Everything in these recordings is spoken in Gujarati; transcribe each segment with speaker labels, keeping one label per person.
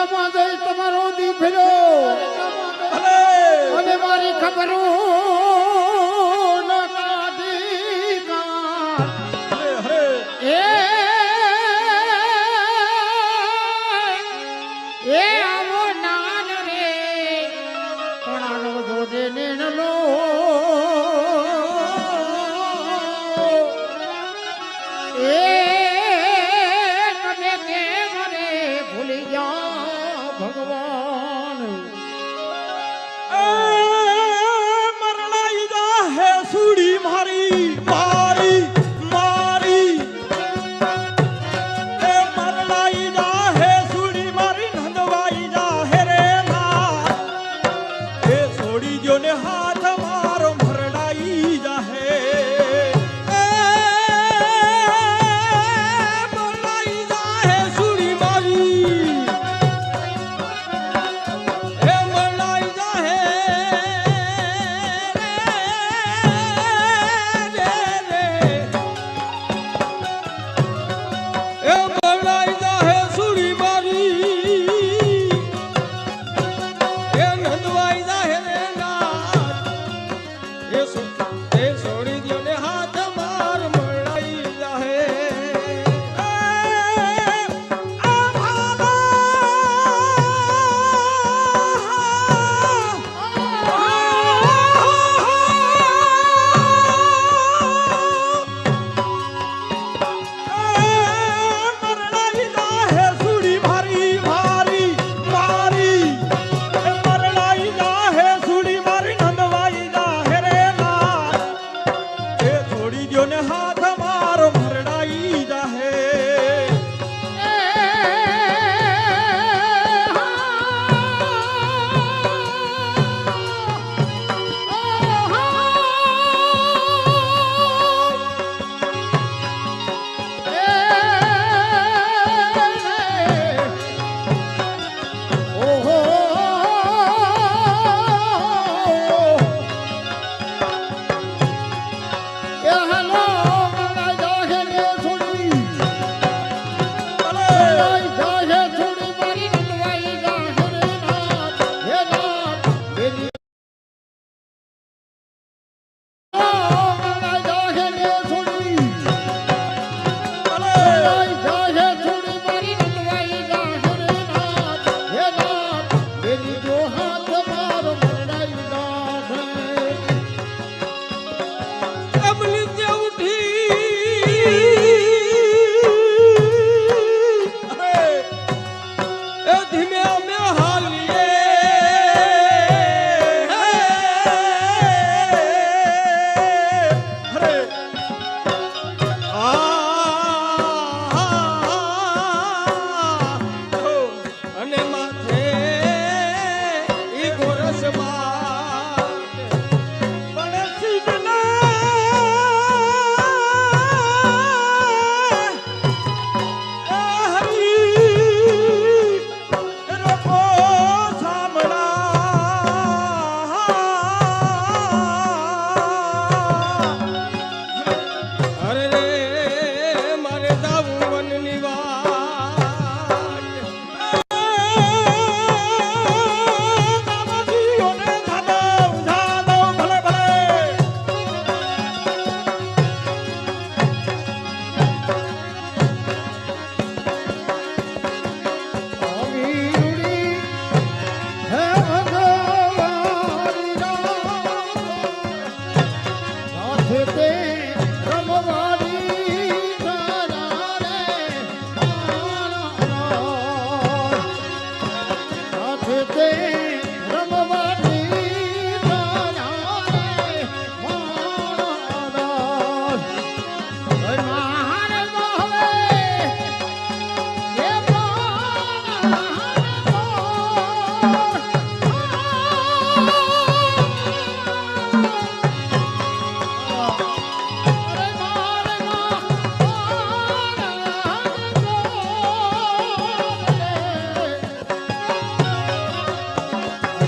Speaker 1: દ્વારકામાં જઈ તમારો દીકરો અને મારી ખબરો ના કાઢી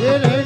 Speaker 1: রে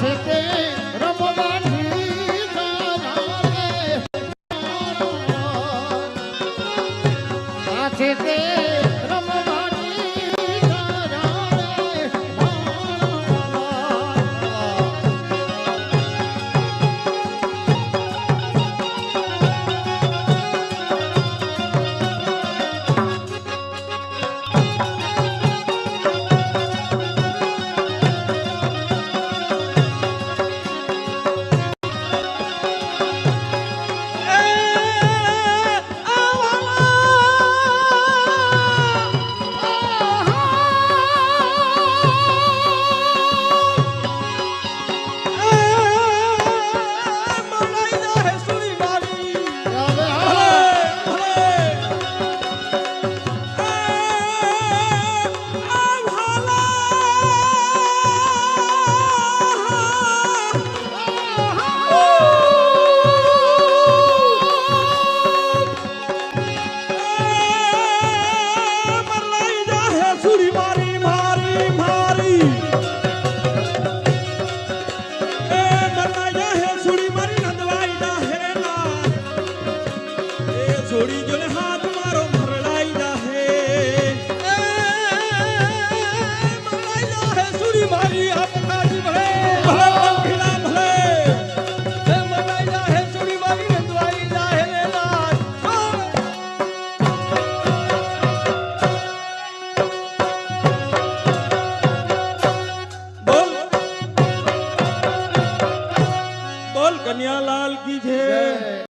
Speaker 1: থেকে